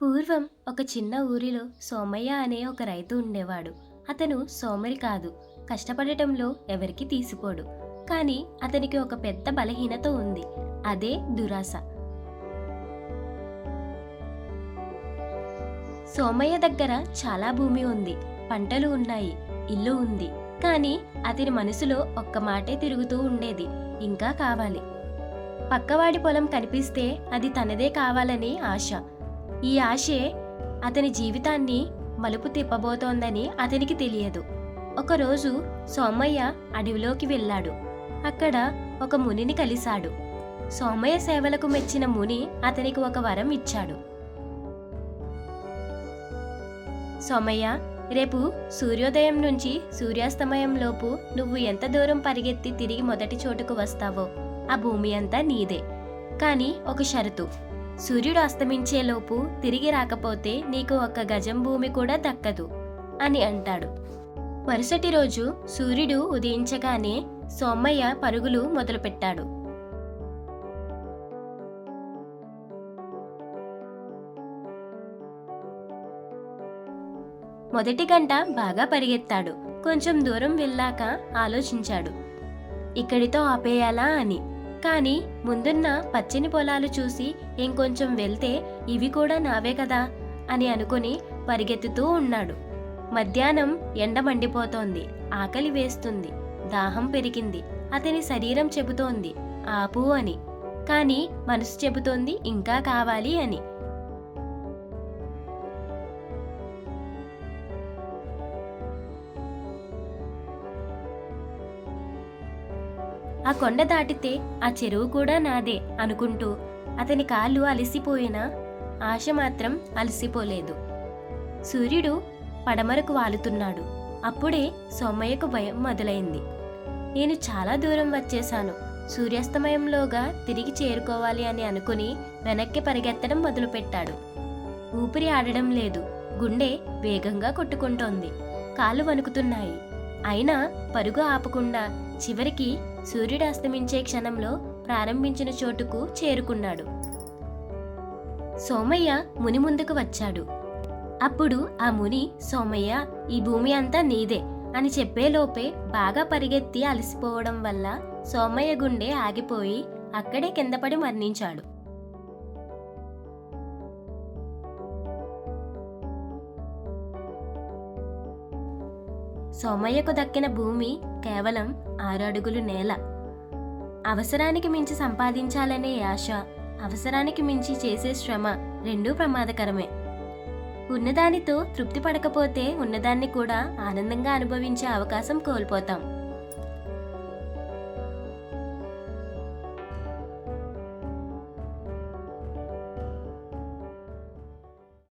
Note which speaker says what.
Speaker 1: పూర్వం ఒక చిన్న ఊరిలో సోమయ్య అనే ఒక రైతు ఉండేవాడు. అతను సోమరి కాదు కష్టపడటంలో ఎవరికి తీసిపోడు. కానీ అతనికి ఒక పెద్ద బలహీనత ఉంది. అదే దురాశ. సోమయ్య దగ్గర చాలా భూమి ఉంది పంటలు ఉన్నాయి ఇల్లు ఉంది. కానీ అతని మనసులో ఒక్క మాటే తిరుగుతూ ఉండేది ఇంకా కావాలి. పక్కవాడి పొలం కనిపిస్తే అది తనదే కావాలని ఆశ. ఈ ఆశే అతని జీవితాన్ని మలుపు తిప్పబోతోందని అతనికి తెలియదు. ఒకరోజు సోమయ్య అడవిలోకి వెళ్ళాడు. అక్కడ ఒక మునిని కలిశాడు. సోమయ్య సేవలకు మెచ్చిన ముని అతనికి ఒక వరం ఇచ్చాడు. సోమయ్య రేపు సూర్యోదయం నుంచి సూర్యాస్తమయం లోపు నువ్వు ఎంత దూరం పరిగెత్తి తిరిగి మొదటి చోటుకు వస్తావో ఆ భూమి అంతా నీదే. కానీ ఒక షరతు. సూర్యుడు అస్తమించేలోపు తిరిగి రాకపోతే నీకు ఒక్క గజం భూమి కూడా దక్కదు అని అంటాడు. మరుసటి రోజు సూర్యుడు ఉదయించగానే సోమయ్య పరుగులు మొదలుపెట్టాడు. మొదటి గంట బాగా పరిగెత్తాడు. కొంచెం దూరం వెళ్ళాక ఆలోచించాడు. ఇక్కడితో ఆపేయాలా అని. కానీ ముందున్న పచ్చని పొలాలు చూసి ఇంకొంచెం వెళ్తే ఇవి కూడా నావే కదా అని అనుకుని పరిగెత్తుతూ ఉన్నాడు. మధ్యాహ్నం ఎండ మండిపోతోంది. ఆకలి వేస్తుంది. దాహం పెరిగింది. అతని శరీరం చెబుతోంది. ఆపు అని. కానీ మనసు చెబుతోంది ఇంకా కావాలి అని. ఆ కొండ దాటితే ఆ చెరువు కూడా నాదే అనుకుంటూ అతని కాళ్ళు అలసిపోయినా ఆశ మాత్రం అలసిపోలేదు. సూర్యుడు పడమరకు వాలుతున్నాడు. అప్పుడే సోమయ్యకు భయం మొదలైంది. నేను చాలా దూరం వచ్చేశాను. సూర్యాస్తమయంలోగా తిరిగి చేరుకోవాలి అని అనుకుని వెనక్కి పరిగెత్తడం మొదలుపెట్టాడు. ఊపిరి ఆడడం లేదు. గుండె వేగంగా కొట్టుకుంటోంది. కాళ్ళు వణుకుతున్నాయి. అయినా పరుగు ఆపకుండా చివరికి సూర్యుడు అస్తమించే క్షణంలో ప్రారంభించిన చోటుకు చేరుకున్నాడు. సోమయ్య ముని ముందుకు వచ్చాడు. అప్పుడు ఆ ముని సోమయ్య ఈ భూమి అంతా నీదే అని చెప్పేలోపే బాగా పరిగెత్తి అలసిపోవడం వల్ల సోమయ్య గుండె ఆగిపోయి అక్కడే కిందపడి మరణించాడు. సోమయ్యకు దక్కిన భూమి కేవలం ఆరడుగులు నేల. అవసరానికి మించి సంపాదించాలనే ఆశ అవసరానికి మించి చేసే శ్రమ రెండూ ప్రమాదకరమే. ఉన్నదానితో తృప్తి పడకపోతే ఉన్నదాన్ని కూడా ఆనందంగా అనుభవించే అవకాశం కోల్పోతాం.